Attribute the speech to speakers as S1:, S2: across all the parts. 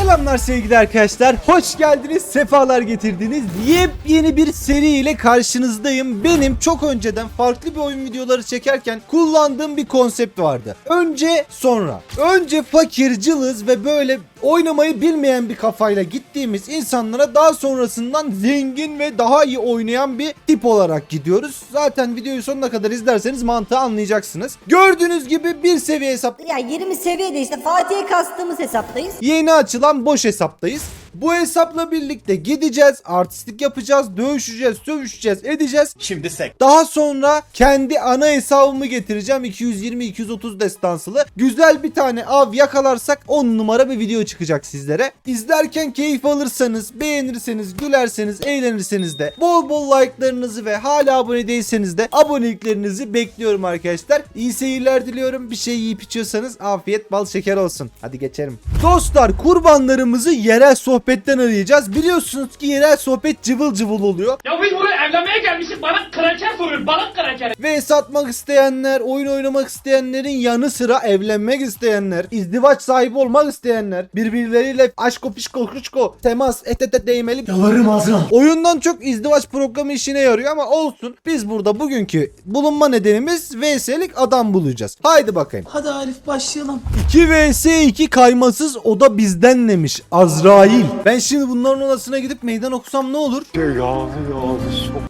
S1: Selamlar sevgili arkadaşlar. Hoş geldiniz, sefalar getirdiniz. Yepyeni bir seri ile karşınızdayım. Benim çok önceden farklı bir oyun videoları çekerken kullandığım bir konsept vardı. Önce sonra. Önce fakir, cılız ve böyle oynamayı bilmeyen bir kafayla gittiğimiz insanlara daha sonrasından zengin ve daha iyi oynayan bir tip olarak gidiyoruz. Zaten videoyu sonuna kadar izlerseniz mantığı anlayacaksınız. Gördüğünüz gibi bir seviye hesap
S2: Ya 20 seviyede işte Fatih'e kastığımız hesaptayız.
S1: Yeni açılan boş hesaptayız. Bu hesapla birlikte gideceğiz, artistlik yapacağız, dövüşeceğiz, sövüşeceğiz, edeceğiz.
S3: Şimdi sek.
S1: Daha sonra kendi ana hesabımı getireceğim 220-230 destansılı. Güzel bir tane av yakalarsak 10 numara bir video çıkacak sizlere. İzlerken keyif alırsanız, beğenirseniz, gülerseniz, eğlenirseniz de bol bol like'larınızı ve hala abone değilseniz de aboneliklerinizi bekliyorum arkadaşlar. İyi seyirler diliyorum. Bir şey yiyip içiyorsanız afiyet bal şeker olsun. Hadi geçelim. Dostlar kurbanlarımızı yerel sohbetten arayacağız. Biliyorsunuz ki yerel sohbet cıvıl cıvıl oluyor.
S4: Ya biz buraya evlenmeye gelmişiz. Bana kraker soruyor. Bana kraker.
S1: Ve satmak isteyenler, oyun oynamak isteyenlerin yanı sıra evlenmek isteyenler, izdivaç sahibi olmak isteyenler, birbirleriyle aşko pişko kuşko, temas, et et et değmeli.
S3: Yalvarırım ağzına.
S1: Oyundan çok izdivaç programı işine yarıyor ama olsun. Biz burada bugünkü bulunma nedenimiz VS'lik adam bulacağız. Haydi bakayım.
S3: Hadi Arif başlayalım.
S1: 2 vs 2 kaymasız o da bizden demiş Azrail. Ben şimdi bunların odasına gidip meydan okusam ne olur?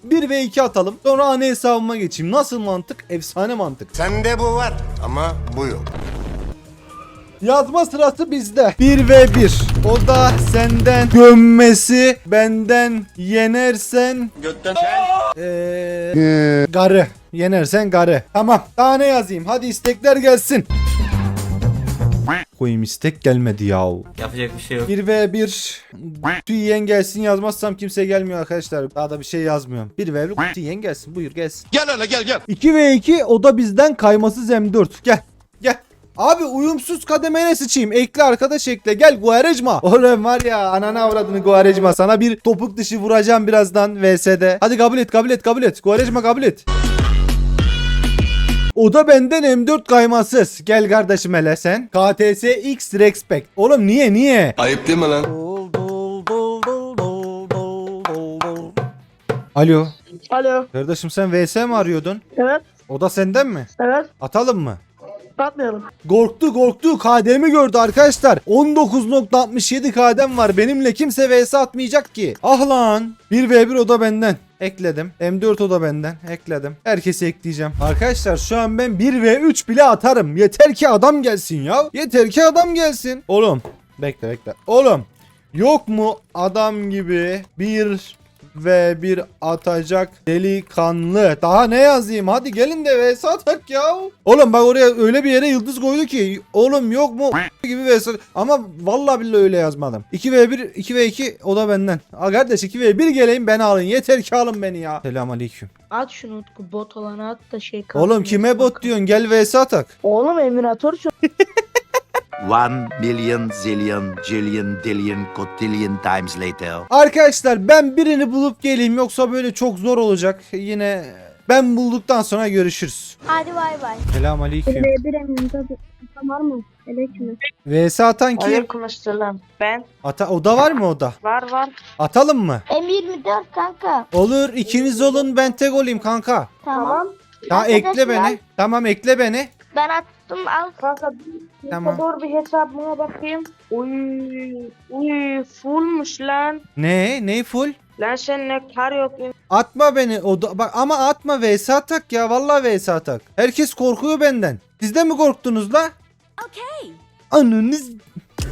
S1: 1 ve 2 atalım. Sonra ana hesabıma geçeyim. Nasıl mantık? Efsane mantık.
S5: Sende bu var ama bu yok.
S1: Yazma sırası bizde. 1 ve 1. O da senden gömmesi benden yenersen
S3: Götten
S1: eee garı. Yenersen garı. Tamam. Daha ne yazayım? Hadi istekler gelsin. Koyayım istek gelmedi yahu.
S6: Yapacak bir şey yok.
S1: 1 ve 1 Tüyen gelsin yazmazsam kimse gelmiyor arkadaşlar. Daha da bir şey yazmıyorum. 1 ve 1 Tüyen gelsin. Buyur gelsin.
S5: Gel hele gel gel.
S1: 2 ve 2 o da bizden kaymasız M4. Gel. Gel. Abi uyumsuz kademeye sıçayım. Ekle arkadaş ekle. Gel Guarejma. Oğlum var ya anana avradını Guarejma. Sana bir topuk dışı vuracağım birazdan VS'de. Hadi kabul et kabul et kabul et. Guarejma kabul et. O da benden M4 kaymasız. Gel kardeşim hele sen. KTS X Respect. Oğlum niye niye?
S5: Ayıp değil mi lan?
S1: Alo.
S7: Alo.
S1: Kardeşim sen VS mi arıyordun?
S7: Evet.
S1: O da senden mi?
S7: Evet.
S1: Atalım mı?
S7: Batmayalım.
S1: Korktu korktu KD'mi gördü arkadaşlar. 19.67 KD'm var. Benimle kimse vs atmayacak ki. Ah lan. 1v1 o da benden. Ekledim. M4 o da benden. Ekledim. Herkesi ekleyeceğim. Arkadaşlar şu an ben 1v3 bile atarım. Yeter ki adam gelsin ya. Yeter ki adam gelsin. Oğlum. Bekle bekle. Oğlum. Yok mu adam gibi bir ve bir atacak delikanlı. Daha ne yazayım? Hadi gelin de vs atak ya. Oğlum bak oraya öyle bir yere yıldız koydu ki. Oğlum yok mu gibi vs Ama vallahi billahi öyle yazmadım. 2 v 1 2 v 2 o da benden. Ha kardeş 2 v 1 geleyim beni alın. Yeter ki alın beni ya. Selamünaleyküm.
S7: At şunu Utku bot olanı at da şey kalsın.
S1: Oğlum kime bot diyorsun? Gel vs atak.
S7: Oğlum emülatör şu.
S8: One million zillion jillion dillion cotillion times later.
S1: Arkadaşlar ben birini bulup geleyim yoksa böyle çok zor olacak. Yine ben bulduktan sonra görüşürüz.
S9: Hadi bay bay.
S1: Selamünaleyküm.
S9: Bir eminim tabi. var mı? Aleyküm.
S1: VS atan kim?
S7: Aleykümselam. Ben.
S1: Ata o da var mı o da?
S7: Var var.
S1: Atalım mı?
S9: M24 kanka.
S1: Olur ikiniz olun ben tek olayım kanka.
S9: Tamam.
S1: Ya ekle beni. Tamam ekle beni.
S9: Ben attım al.
S7: Kanka
S1: Tamam.
S7: Dur bir hesabıma bakayım. Uy, uy fullmuş lan.
S1: Ne? Ne full?
S7: Lan sen ne kar yok.
S1: Atma beni. O da, bak ama atma VS atak ya. Vallahi VS atak. Herkes korkuyor benden. Siz de mi korktunuz la?
S2: Okey.
S1: Anınız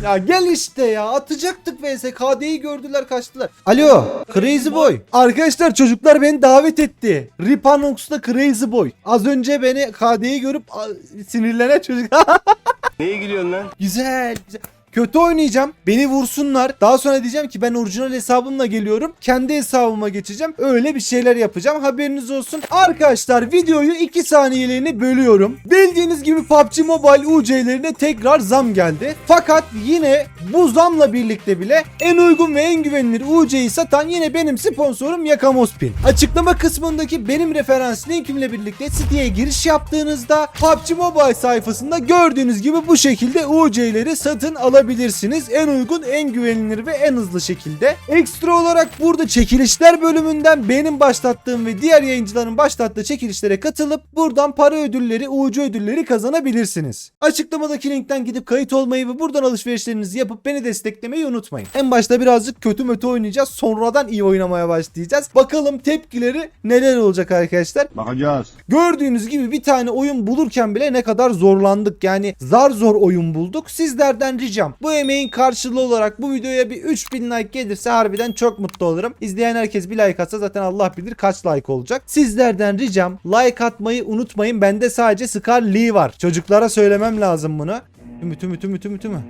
S1: ya gel işte ya atacaktık vs KD'yi gördüler kaçtılar. Alo Crazy Boy. Arkadaşlar çocuklar beni davet etti. Ripanox'ta Crazy Boy. Az önce beni KD'yi görüp a, sinirlenen çocuk.
S5: Neye gülüyorsun lan?
S1: güzel güzel. Kötü oynayacağım. Beni vursunlar. Daha sonra diyeceğim ki ben orijinal hesabımla geliyorum. Kendi hesabıma geçeceğim. Öyle bir şeyler yapacağım. Haberiniz olsun. Arkadaşlar videoyu 2 saniyeliğine bölüyorum. Bildiğiniz gibi PUBG Mobile UC'lerine tekrar zam geldi. Fakat yine bu zamla birlikte bile en uygun ve en güvenilir UC'yi satan yine benim sponsorum Yakamospin. Açıklama kısmındaki benim referans linkimle birlikte siteye giriş yaptığınızda PUBG Mobile sayfasında gördüğünüz gibi bu şekilde UC'leri satın alabilirsiniz kazanabilirsiniz. En uygun, en güvenilir ve en hızlı şekilde. Ekstra olarak burada çekilişler bölümünden benim başlattığım ve diğer yayıncıların başlattığı çekilişlere katılıp buradan para ödülleri, ucu ödülleri kazanabilirsiniz. Açıklamadaki linkten gidip kayıt olmayı ve buradan alışverişlerinizi yapıp beni desteklemeyi unutmayın. En başta birazcık kötü mötü oynayacağız. Sonradan iyi oynamaya başlayacağız. Bakalım tepkileri neler olacak arkadaşlar.
S5: Bakacağız.
S1: Gördüğünüz gibi bir tane oyun bulurken bile ne kadar zorlandık. Yani zar zor oyun bulduk. Sizlerden ricam bu emeğin karşılığı olarak bu videoya bir 3000 like gelirse harbiden çok mutlu olurum. İzleyen herkes bir like atsa zaten Allah bilir kaç like olacak. Sizlerden ricam like atmayı unutmayın. Bende sadece Scar Lee var. Çocuklara söylemem lazım bunu. Tümü tümü tümü tümü tümü.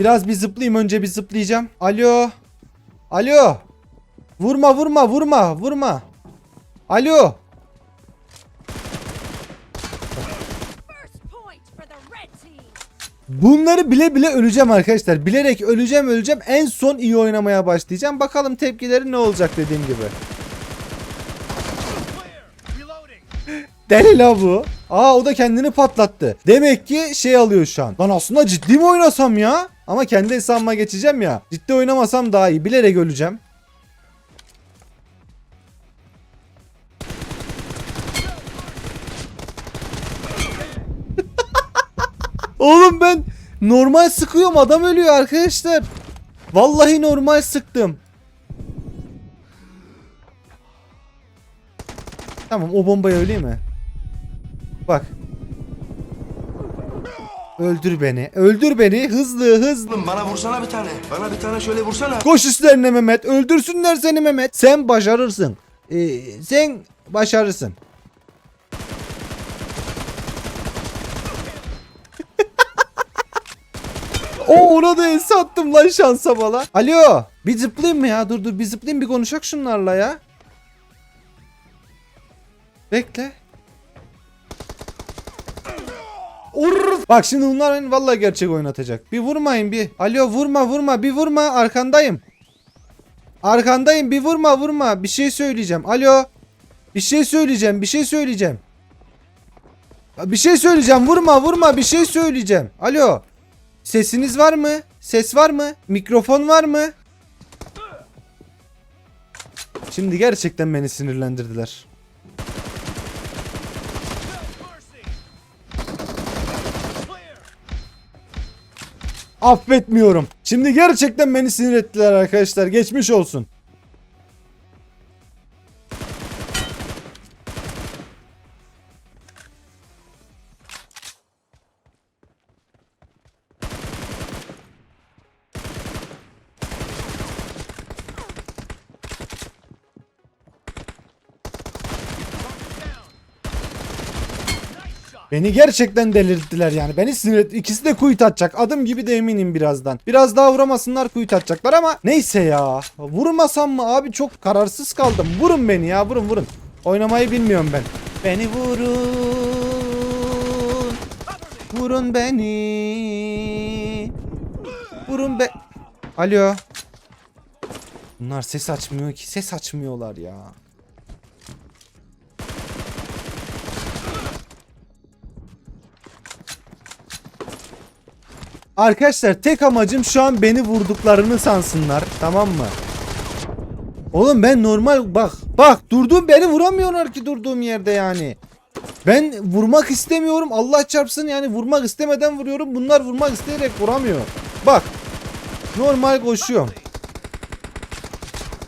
S1: Biraz bir zıplayayım önce bir zıplayacağım. Alo. Alo. Vurma vurma vurma vurma. Alo. Bunları bile bile öleceğim arkadaşlar. Bilerek öleceğim öleceğim. En son iyi oynamaya başlayacağım. Bakalım tepkileri ne olacak dediğim gibi. Deli la bu. Aa o da kendini patlattı. Demek ki şey alıyor şu an. Lan aslında ciddi mi oynasam ya? Ama kendi hesabıma geçeceğim ya. Ciddi oynamasam daha iyi. Bilerek öleceğim. Oğlum ben normal sıkıyorum adam ölüyor arkadaşlar. Vallahi normal sıktım. Tamam o bombayı öleyim mi? Bak. Öldür beni. Öldür beni. Hızlı hızlı.
S5: Bana vursana bir tane. Bana bir tane şöyle vursana.
S1: Koş üstlerine Mehmet. Öldürsünler seni Mehmet. Sen başarırsın. Ee, sen başarırsın. O ona da el sattım lan şansa bala. Alo. Bir zıplayayım mı ya? Dur dur bir zıplayayım bir konuşak şunlarla ya. Bekle. Bak şimdi bunlar beni vallahi gerçek oynatacak. Bir vurmayın bir. Alo vurma vurma bir vurma arkandayım. Arkandayım bir vurma vurma. Bir şey söyleyeceğim. Alo. Bir şey söyleyeceğim. Bir şey söyleyeceğim. Bir şey söyleyeceğim. Vurma vurma bir şey söyleyeceğim. Alo. Sesiniz var mı? Ses var mı? Mikrofon var mı? Şimdi gerçekten beni sinirlendirdiler. Affetmiyorum. Şimdi gerçekten beni sinir ettiler arkadaşlar. Geçmiş olsun. Beni gerçekten delirttiler yani. Beni sinir et. İkisi de kuyut atacak. Adım gibi de eminim birazdan. Biraz daha vuramasınlar kuyut atacaklar ama neyse ya. Vurmasam mı abi çok kararsız kaldım. Vurun beni ya vurun vurun. Oynamayı bilmiyorum ben. Beni vurun. Vurun beni. Vurun be. Alo. Bunlar ses açmıyor ki. Ses açmıyorlar ya. Arkadaşlar tek amacım şu an beni vurduklarını sansınlar. Tamam mı? Oğlum ben normal bak bak durdum beni vuramıyorlar ki durduğum yerde yani. Ben vurmak istemiyorum. Allah çarpsın yani vurmak istemeden vuruyorum. Bunlar vurmak isteyerek vuramıyor. Bak. Normal koşuyorum.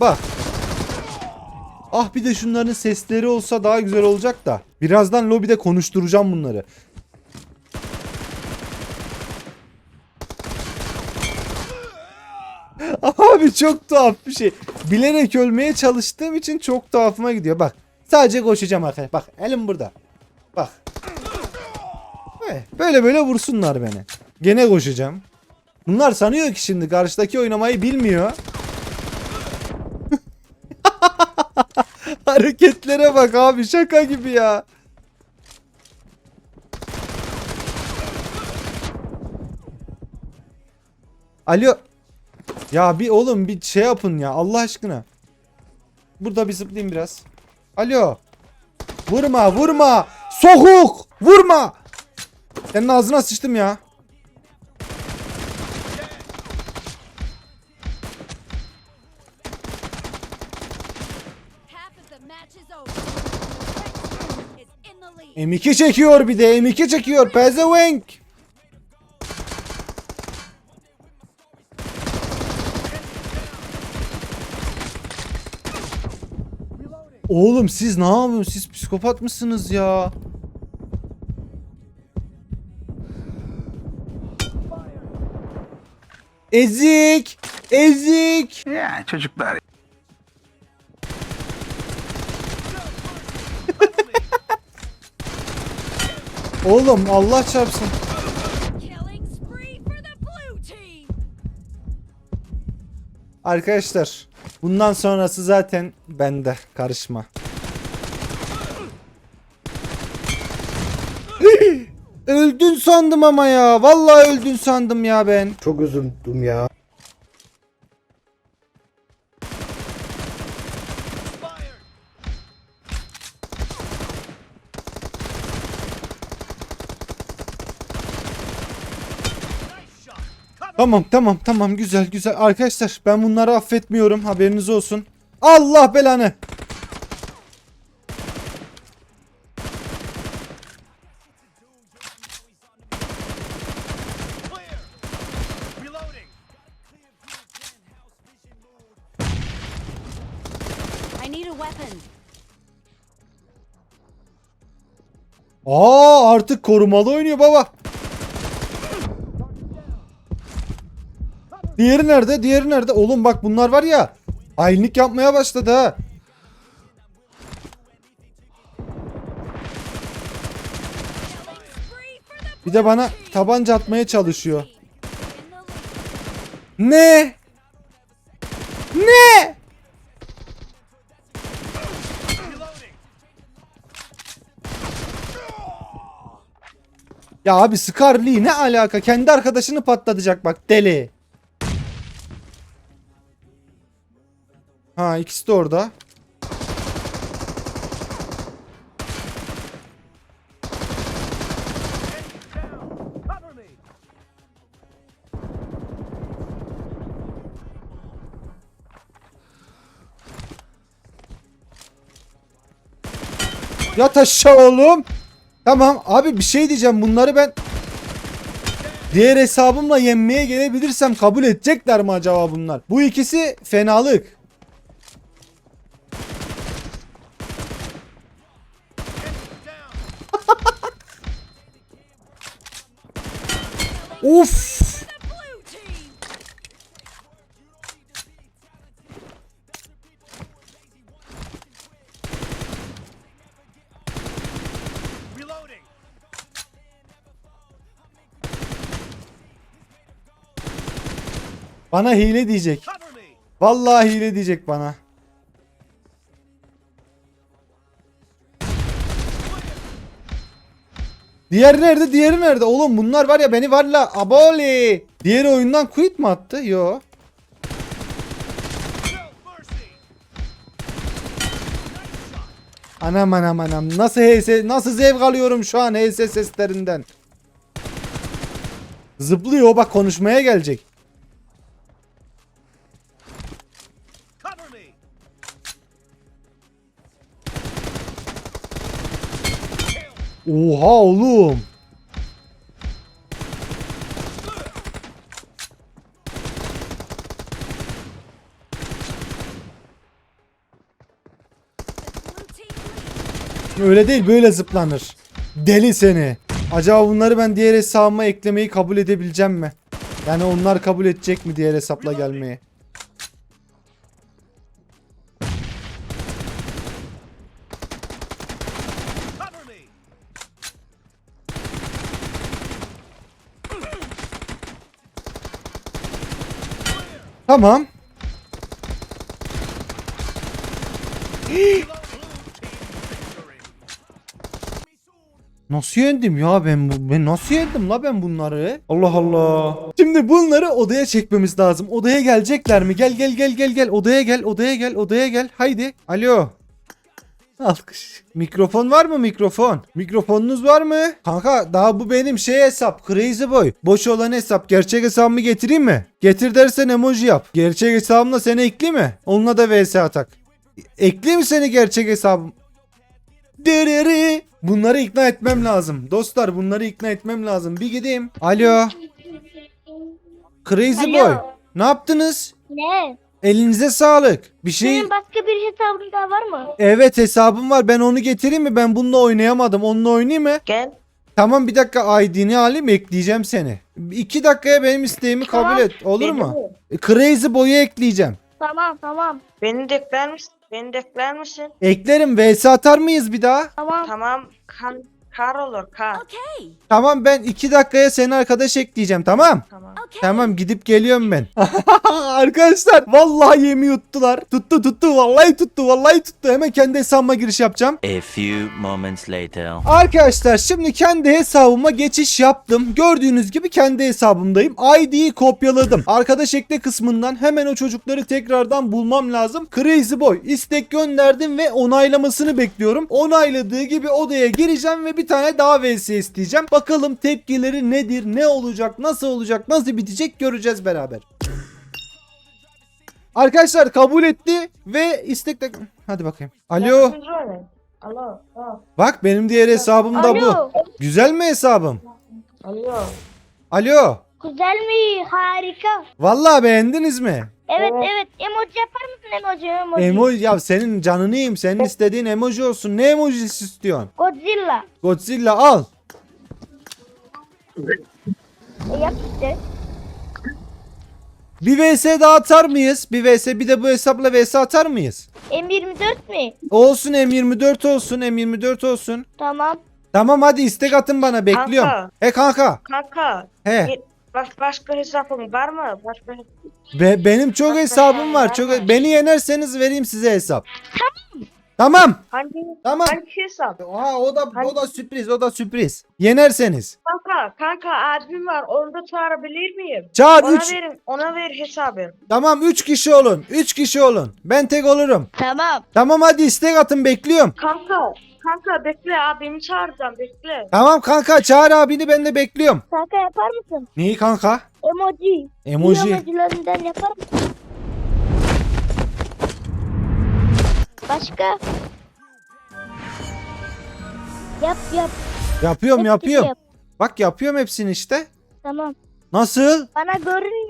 S1: Bak. Ah bir de şunların sesleri olsa daha güzel olacak da. Birazdan lobide konuşturacağım bunları. Abi çok tuhaf bir şey. Bilerek ölmeye çalıştığım için çok tuhafıma gidiyor. Bak. Sadece koşacağım arkadaşlar. Bak elim burada. Bak. Böyle böyle vursunlar beni. Gene koşacağım. Bunlar sanıyor ki şimdi karşıdaki oynamayı bilmiyor. Hareketlere bak abi şaka gibi ya. Alo. Ya bir oğlum bir şey yapın ya Allah aşkına. Burada bir zıplayayım biraz. Alo. Vurma vurma. Soğuk. Vurma. Senin ağzına sıçtım ya. M2 çekiyor bir de M2 çekiyor pezevenk. Oğlum siz ne yapıyorsunuz? Siz psikopat mısınız ya? Ezik! Ezik!
S8: Ya çocuklar
S1: Oğlum Allah çarpsın. Arkadaşlar bundan sonrası zaten bende karışma. öldün sandım ama ya. Vallahi öldün sandım ya ben.
S5: Çok üzüldüm ya.
S1: Tamam tamam tamam güzel güzel. Arkadaşlar ben bunları affetmiyorum haberiniz olsun. Allah belanı. Aa artık korumalı oynuyor baba. Diğeri nerede? Diğeri nerede? Oğlum bak bunlar var ya. Hainlik yapmaya başladı ha. Bir de bana tabanca atmaya çalışıyor. Ne? Ne? Ya abi Scar ne alaka? Kendi arkadaşını patlatacak bak deli. Ha ikisi de orada. Yat aşağı oğlum. Tamam abi bir şey diyeceğim bunları ben diğer hesabımla yenmeye gelebilirsem kabul edecekler mi acaba bunlar? Bu ikisi fenalık. Uf. Bana hile diyecek. Vallahi hile diyecek bana. Diğer nerede? Diğeri nerede? Oğlum bunlar var ya beni var la aboli. Diğeri oyundan quit mi attı? Yo. Anam anam anam. Nasıl HS nasıl zevk alıyorum şu an HS seslerinden. Zıplıyor bak konuşmaya gelecek. Oha oğlum. Öyle değil böyle zıplanır. Deli seni. Acaba bunları ben diğer hesabıma eklemeyi kabul edebileceğim mi? Yani onlar kabul edecek mi diğer hesapla gelmeyi? Tamam. Nasıl yendim ya ben bu ben nasıl yendim la ben bunları? Allah Allah. Şimdi bunları odaya çekmemiz lazım. Odaya gelecekler mi? Gel gel gel gel gel odaya gel odaya gel odaya gel. Haydi. Alo. Alkış. Mikrofon var mı mikrofon? Mikrofonunuz var mı? Kanka daha bu benim şey hesap. Crazy boy. Boş olan hesap. Gerçek hesabımı getireyim mi? Getir dersen emoji yap. Gerçek hesabımla seni ekli mi? Onunla da vs atak. Ekli mi seni gerçek hesabım? Dereri. Bunları ikna etmem lazım. Dostlar bunları ikna etmem lazım. Bir gideyim. Alo. Crazy
S9: Alo.
S1: Boy. Ne yaptınız?
S9: Ne?
S1: Elinize sağlık. Bir şey...
S9: Senin başka bir hesabın daha var mı?
S1: Evet hesabım var. Ben onu getireyim mi? Ben bununla oynayamadım. Onunla oynayayım mı?
S7: Gel.
S1: Tamam bir dakika ID'ni alayım ekleyeceğim seni. İki dakikaya benim isteğimi kabul
S7: Tamam,
S1: et. Olur
S7: Beni
S1: mu?
S7: de-
S1: Crazy Boy'u ekleyeceğim.
S9: Tamam tamam.
S7: Beni de ekler misin? Beni de ekler misin?
S1: Eklerim. VS atar mıyız bir daha?
S9: Tamam.
S7: Tamam. Kan, kar olur kar.
S2: Okay.
S1: Tamam ben iki dakikaya seni arkadaş ekleyeceğim tamam.
S7: Tamam.
S2: Okay.
S1: Tamam gidip geliyorum ben. Arkadaşlar vallahi yemi yuttular. Tuttu tuttu vallahi tuttu vallahi tuttu. Hemen kendi hesabıma giriş yapacağım.
S3: A few moments later.
S1: Arkadaşlar şimdi kendi hesabıma geçiş yaptım. Gördüğünüz gibi kendi hesabımdayım. ID'yi kopyaladım. Arkadaş ekle kısmından hemen o çocukları tekrardan bulmam lazım. Crazy Boy istek gönderdim ve onaylamasını bekliyorum. Onayladığı gibi odaya gireceğim ve bir tane daha VS isteyeceğim. Bakalım tepkileri nedir, ne olacak, nasıl olacak, nasıl bitecek göreceğiz beraber. Arkadaşlar kabul etti ve istek de... Hadi bakayım. Alo.
S7: Alo.
S1: Bak benim diğer hesabım da bu. Güzel mi hesabım?
S7: Alo.
S1: Alo.
S9: Güzel mi? Harika.
S1: Vallahi beğendiniz mi?
S9: Evet
S7: Evet.
S9: evet. Emoji yapar mısın emoji emoji?
S1: Emoji ya senin canını yiyeyim. Senin istediğin emoji olsun. Ne emojisi istiyorsun?
S9: Godzilla.
S1: Godzilla al.
S9: E, yap işte.
S1: Bir vs daha atar mıyız? Bir vs bir de bu hesapla vs atar mıyız?
S9: M24 mi?
S1: Olsun M24 olsun M24 olsun.
S9: Tamam.
S1: Tamam hadi istek atın bana bekliyorum.
S7: Kanka.
S1: He kanka.
S7: Kanka.
S1: He.
S7: Baş, başka hesabın var mı? Başka
S1: Be- benim çok hesabım var. Çok beni yenerseniz vereyim size hesap. Tamam.
S7: hangi
S1: Tamam.
S7: hangi hesap?
S1: Aha o da o da sürpriz. O da sürpriz. Yenerseniz.
S7: Kanka, kanka abim var. Onu da çağırabilir miyim?
S1: Çağır
S7: Ona
S1: 3.
S7: verin, ona ver hesabı.
S1: Tamam 3 kişi olun. 3 kişi olun. Ben tek olurum.
S9: Tamam.
S1: Tamam hadi istek atın bekliyorum.
S7: Kanka, kanka bekle abimi çağıracağım bekle.
S1: Tamam kanka çağır abini ben de bekliyorum.
S9: Kanka yapar mısın?
S1: Neyi kanka?
S9: Emoji.
S1: Emoji.
S9: Emojilerinden yapar mısın? Başka? Yap yap.
S1: Yapıyorum
S9: Hepsini
S1: yapıyorum.
S9: yap.
S1: Bak yapıyorum hepsini işte.
S9: Tamam.
S1: Nasıl?
S9: Bana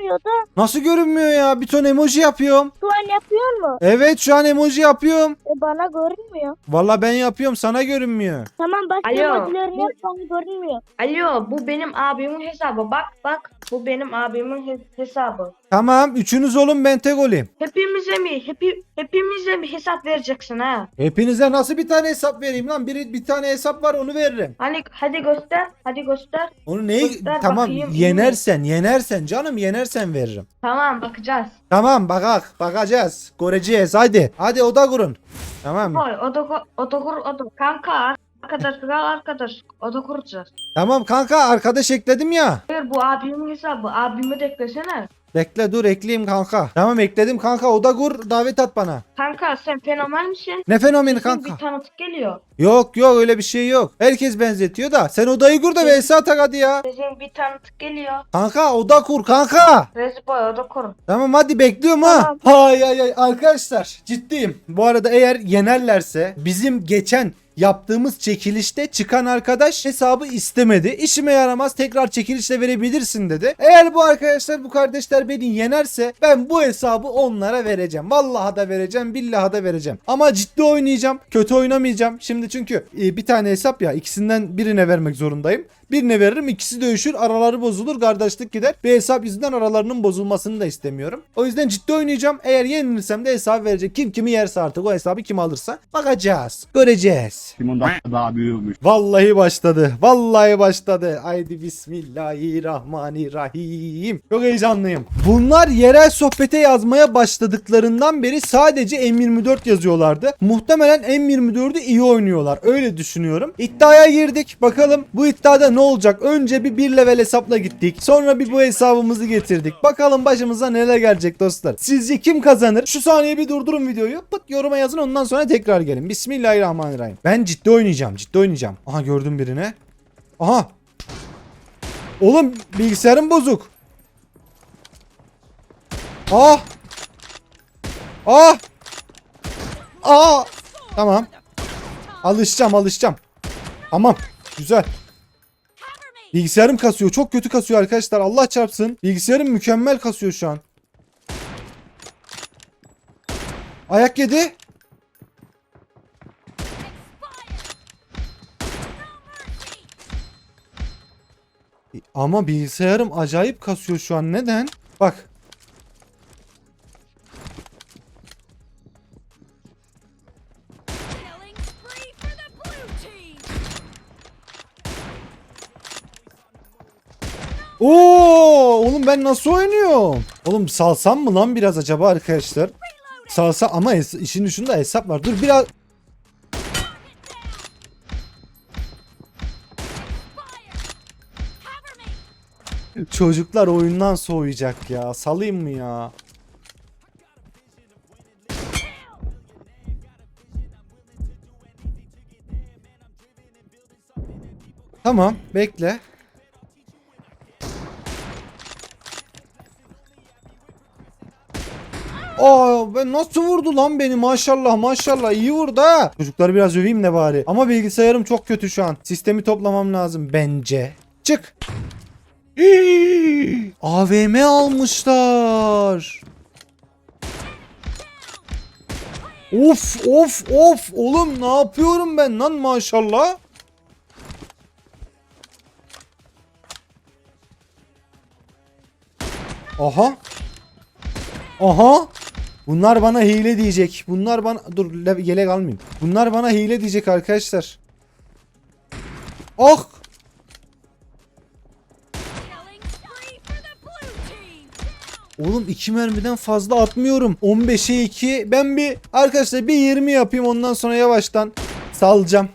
S9: görünmüyordu.
S1: Nasıl görünmüyor ya? Bir ton emoji yapıyorum.
S9: Şu an yapıyor mu?
S1: Evet şu an emoji yapıyorum.
S9: E bana görünmüyor.
S1: Valla ben yapıyorum sana görünmüyor.
S9: Tamam başka
S7: Alo.
S9: emojilerini yap bana görünmüyor.
S7: Alo, bu benim abimin hesabı. Bak bak, bu benim abimin he- hesabı.
S1: Tamam üçünüz olun ben tek olayım.
S7: Hepimize mi? Hepi, hepimize mi hesap vereceksin ha?
S1: Hepinize nasıl bir tane hesap vereyim lan? Bir, bir tane hesap var onu veririm.
S7: Hani hadi göster, hadi göster.
S1: Onu neyi?
S7: Göster
S1: Tamam
S7: bakayım,
S1: yenersen yenersen canım yenersen veririm.
S7: Tamam, bakacağız.
S1: Tamam bakak bakacağız. Göreceğiz hadi. Hadi oda kurun. Tamam.
S7: Oy, o da ko- o da kur, o da kanka. Arkadaş, kral arkadaş. O da kuracağız.
S1: Tamam kanka arkadaş ekledim ya.
S7: Hayır bu abimin hesabı. Abimi de eklesene.
S1: Bekle dur ekleyeyim kanka. Tamam ekledim kanka oda kur davet at bana.
S7: Kanka sen fenomen misin?
S1: Ne fenomeni kanka?
S7: Bir tanıtık geliyor.
S1: Yok yok öyle bir şey yok. Herkes benzetiyor da. Sen odayı kur da vs atak hadi ya.
S7: Sesin bir tanıtık geliyor.
S1: Kanka oda kur kanka.
S7: Rezi boy o da kur.
S1: Tamam hadi bekliyorum ha. Hay hay hay arkadaşlar ciddiyim. Bu arada eğer yenerlerse bizim geçen yaptığımız çekilişte çıkan arkadaş hesabı istemedi. İşime yaramaz tekrar çekilişle verebilirsin dedi. Eğer bu arkadaşlar bu kardeşler beni yenerse ben bu hesabı onlara vereceğim. Vallahi da vereceğim billahi da vereceğim. Ama ciddi oynayacağım. Kötü oynamayacağım. Şimdi çünkü e, bir tane hesap ya ikisinden birine vermek zorundayım. Birine veririm ikisi dövüşür araları bozulur kardeşlik gider. Bir hesap yüzünden aralarının bozulmasını da istemiyorum. O yüzden ciddi oynayacağım. Eğer yenilirsem de hesabı verecek. Kim kimi yerse artık o hesabı kim alırsa bakacağız. Göreceğiz.
S6: Timon'dan daha büyükmüş.
S1: Vallahi başladı. Vallahi başladı. Haydi bismillahirrahmanirrahim. Çok heyecanlıyım. Bunlar yerel sohbete yazmaya başladıklarından beri sadece M24 yazıyorlardı. Muhtemelen M24'ü iyi oynuyorlar. Öyle düşünüyorum. İddiaya girdik. Bakalım bu iddiada ne olacak? Önce bir bir level hesapla gittik. Sonra bir bu hesabımızı getirdik. Bakalım başımıza neler gelecek dostlar. Sizce kim kazanır? Şu saniye bir durdurun videoyu. Pıt yoruma yazın ondan sonra tekrar gelin. Bismillahirrahmanirrahim. Ben ciddi oynayacağım. Ciddi oynayacağım. Aha gördüm birini. Aha. Oğlum bilgisayarım bozuk. Ah. Ah. Ah. Tamam. Alışacağım alışacağım. Tamam. Güzel. Bilgisayarım kasıyor. Çok kötü kasıyor arkadaşlar. Allah çarpsın. Bilgisayarım mükemmel kasıyor şu an. Ayak yedi. Ama bilgisayarım acayip kasıyor şu an. Neden? Bak. Ben nasıl oynuyorum? Oğlum salsam mı lan biraz acaba arkadaşlar? Salsa ama işin ucunda hesap var. Dur biraz çocuklar oyundan soğuyacak ya. Salayım mı ya? Tamam, bekle. Aa ben nasıl vurdu lan beni maşallah maşallah iyi vurdu ha. Çocukları biraz öveyim de bari. Ama bilgisayarım çok kötü şu an. Sistemi toplamam lazım bence. Çık. AVM almışlar. Of of of oğlum ne yapıyorum ben lan maşallah. Aha. Aha. Bunlar bana hile diyecek. Bunlar bana dur le- yelek almayayım. Bunlar bana hile diyecek arkadaşlar.
S2: Team.
S1: Oğlum 2 mermiden fazla atmıyorum. 15'e 2. Ben bir arkadaşlar bir 20 yapayım ondan sonra yavaştan salacağım.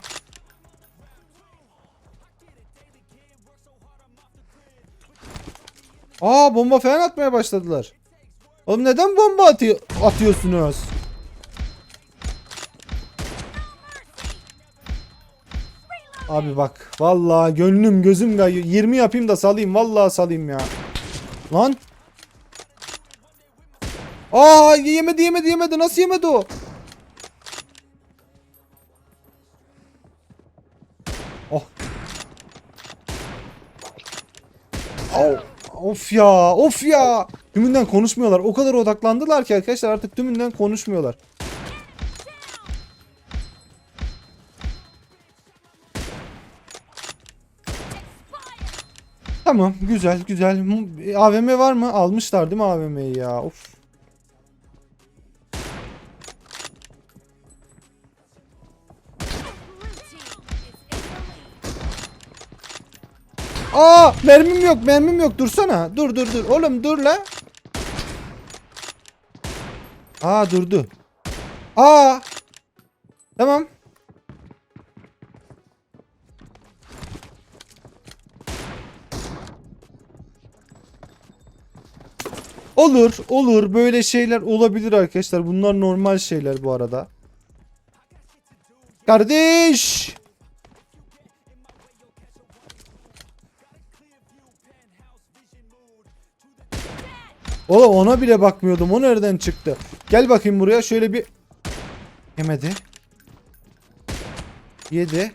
S1: Aa bomba falan atmaya başladılar. Oğlum neden bomba atıyor atıyorsunuz? Abi bak vallahi gönlüm gözüm kayıyor. 20 yapayım da salayım vallahi salayım ya. Lan Aa yemedi yemedi yemedi. Nasıl yemedi o? Oh. Of ya of ya. Tümünden konuşmuyorlar. O kadar odaklandılar ki arkadaşlar artık tümünden konuşmuyorlar. Tamam güzel güzel. AVM var mı? Almışlar değil mi AVM'yi ya? Of. Aa mermim yok mermim yok dursana. Dur dur dur. Oğlum dur la. Aa durdu. Aa. Tamam. Olur, olur. Böyle şeyler olabilir arkadaşlar. Bunlar normal şeyler bu arada. Kardeş! Oğlum ona bile bakmıyordum. O nereden çıktı? Gel bakayım buraya. Şöyle bir... Yemedi. Yedi.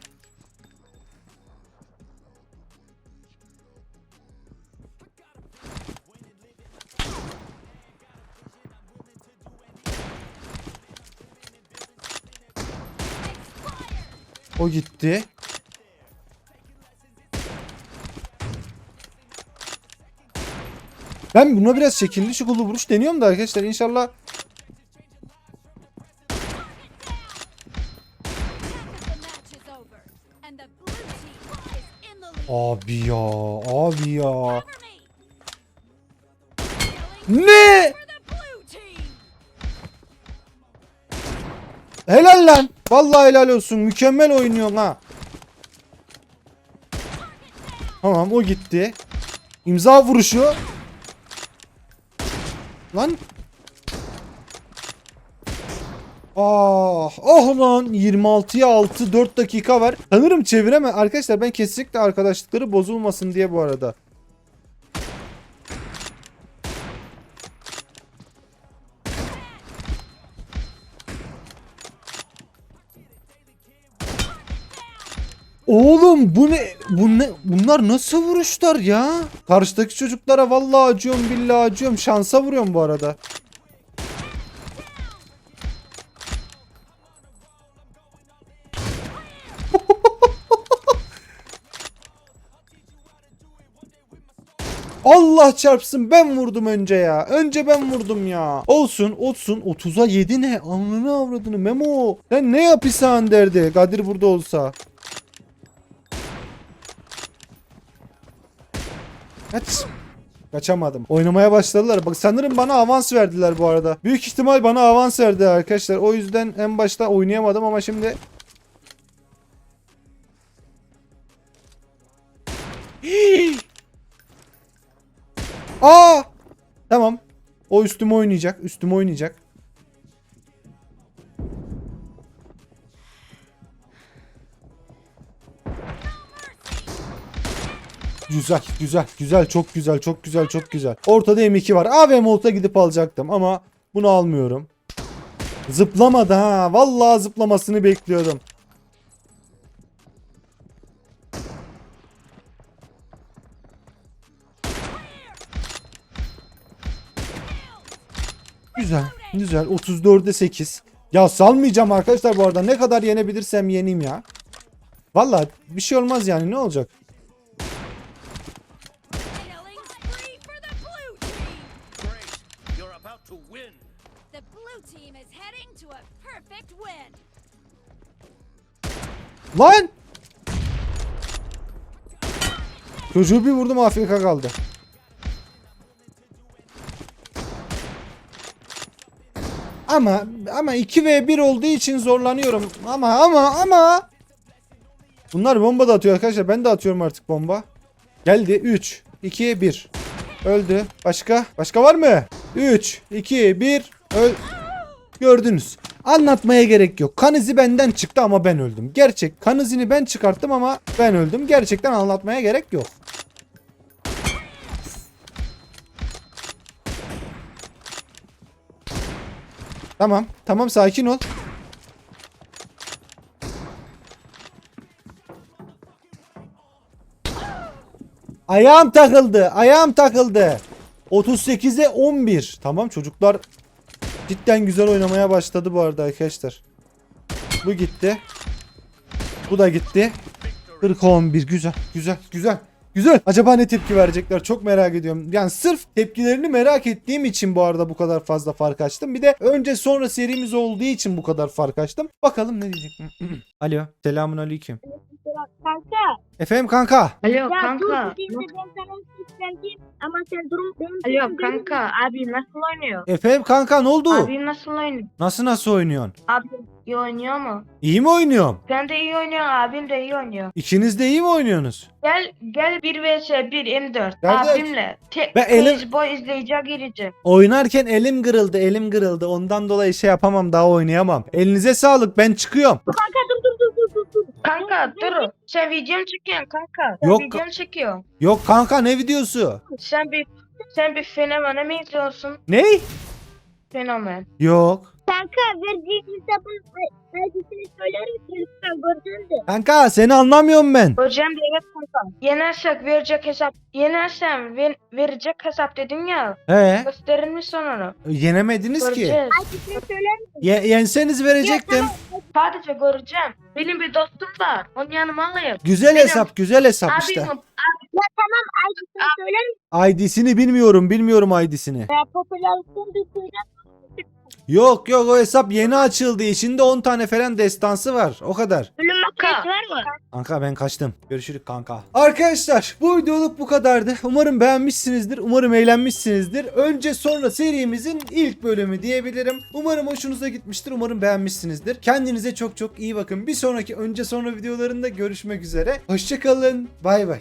S1: O gitti. Ben buna biraz şekilli şukulu vuruş deniyorum da arkadaşlar inşallah. Abi ya abi ya. Ne. Helal lan Vallahi helal olsun mükemmel oynuyorsun ha Tamam o gitti İmza vuruşu Lan Ah, oh lan 26'ya 6 4 dakika var. Sanırım çevireme. Arkadaşlar ben kesinlikle arkadaşlıkları bozulmasın diye bu arada. Oğlum bu ne? Bu ne? Bunlar nasıl vuruşlar ya? Karşıdaki çocuklara vallahi acıyorum billahi acıyorum. Şansa vuruyorum bu arada. Allah çarpsın ben vurdum önce ya. Önce ben vurdum ya. Olsun olsun 30'a 7 ne? Anını avradını Memo. Sen ne yapıyorsun derdi Kadir burada olsa. Kaç. Kaçamadım. Oynamaya başladılar. Bak sanırım bana avans verdiler bu arada. Büyük ihtimal bana avans verdi arkadaşlar. O yüzden en başta oynayamadım ama şimdi Aa! Tamam. O üstüme oynayacak. Üstüme oynayacak. Güzel, güzel, güzel, çok güzel, çok güzel, çok güzel. Ortada M2 var. AVM olsa gidip alacaktım ama bunu almıyorum. Zıplamadı ha. Vallahi zıplamasını bekliyordum. Güzel. Güzel. 34'e 8. Ya salmayacağım arkadaşlar bu arada. Ne kadar yenebilirsem yeneyim ya. Vallahi bir şey olmaz yani. Ne olacak? Lan! Çocuğu bir vurdum Afrika kaldı. Ama ama 2 ve 1 olduğu için zorlanıyorum. Ama ama ama Bunlar bomba da atıyor arkadaşlar. Ben de atıyorum artık bomba. Geldi 3 2 1. Öldü. Başka? Başka var mı? 3 2 1 öl Gördünüz. Anlatmaya gerek yok. Kan izi benden çıktı ama ben öldüm. Gerçek. Kan izini ben çıkarttım ama ben öldüm. Gerçekten anlatmaya gerek yok. Tamam. Tamam sakin ol. Ayağım takıldı. Ayağım takıldı. 38'e 11. Tamam çocuklar cidden güzel oynamaya başladı bu arada arkadaşlar. Bu gitti. Bu da gitti. 40 11 güzel güzel güzel. Güzel. Acaba ne tepki verecekler? Çok merak ediyorum. Yani sırf tepkilerini merak ettiğim için bu arada bu kadar fazla fark açtım. Bir de önce sonra serimiz olduğu için bu kadar fark açtım. Bakalım ne diyecek. Alo. Selamun aleyküm.
S9: Kanka.
S1: Efendim kanka.
S7: Alo
S9: Ya dur
S7: kanka.
S9: şimdi ben sana yükselteyim ama sen durum benim
S7: Alo kanka. Abi nasıl oynuyor?
S1: Efendim kanka ne oldu?
S7: Abi nasıl oynuyor?
S1: Nasıl nasıl oynuyorsun?
S7: Abi iyi oynuyor mu?
S1: İyi mi oynuyorum?
S7: Ben de iyi oynuyorum. Abim de iyi oynuyor.
S1: İkiniz de iyi mi oynuyorsunuz?
S7: Gel gel 1 vs 1 M4
S1: Kardeş,
S7: abimle. Tek
S1: ben elim-
S7: Boy izleyiciye gireceğim.
S1: Oynarken elim kırıldı, elim kırıldı. Ondan dolayı şey yapamam, daha oynayamam. Elinize sağlık, ben çıkıyorum.
S9: Kanka dur dur dur dur.
S7: Kanka dur. Sen video çekiyorsun kanka? Sen
S1: Yok.
S7: video mu çekiyorsun?
S1: Yok kanka ne videosu?
S7: Sen bir sen bir fenomene mi izliyorsun?
S1: Ney?
S7: Fenomen.
S1: Yok.
S9: Kanka verdiğin hesabın vergisini söyler misin lütfen de.
S1: Kanka seni anlamıyorum ben.
S7: Hocam evet kanka. Yenersek verecek hesap. Yenersem ver, verecek hesap dedin ya.
S1: He?
S7: Gösterir misin onu?
S1: Yenemediniz ki.
S7: Göreceğiz.
S9: Vergisini söyler misin?
S1: Ye- yenseniz verecektim.
S7: Sadece göreceğim. Benim bir dostum var. Onu yanıma alayım.
S1: Güzel
S7: Benim-
S1: hesap, güzel hesap işte.
S7: mi?
S9: Ya tamam vergisini söyler misin?
S1: ID'sini bilmiyorum, bilmiyorum ID'sini.
S9: Ya popülerlikten bir söyler
S1: Yok yok o hesap yeni açıldı. İçinde 10 tane falan destansı var. O kadar.
S9: Makinesi var mı?
S1: Kanka ben kaçtım. Görüşürük kanka. Arkadaşlar bu videoluk bu kadardı. Umarım beğenmişsinizdir. Umarım eğlenmişsinizdir. Önce sonra serimizin ilk bölümü diyebilirim. Umarım hoşunuza gitmiştir. Umarım beğenmişsinizdir. Kendinize çok çok iyi bakın. Bir sonraki önce sonra videolarında görüşmek üzere. Hoşçakalın. Bay bay.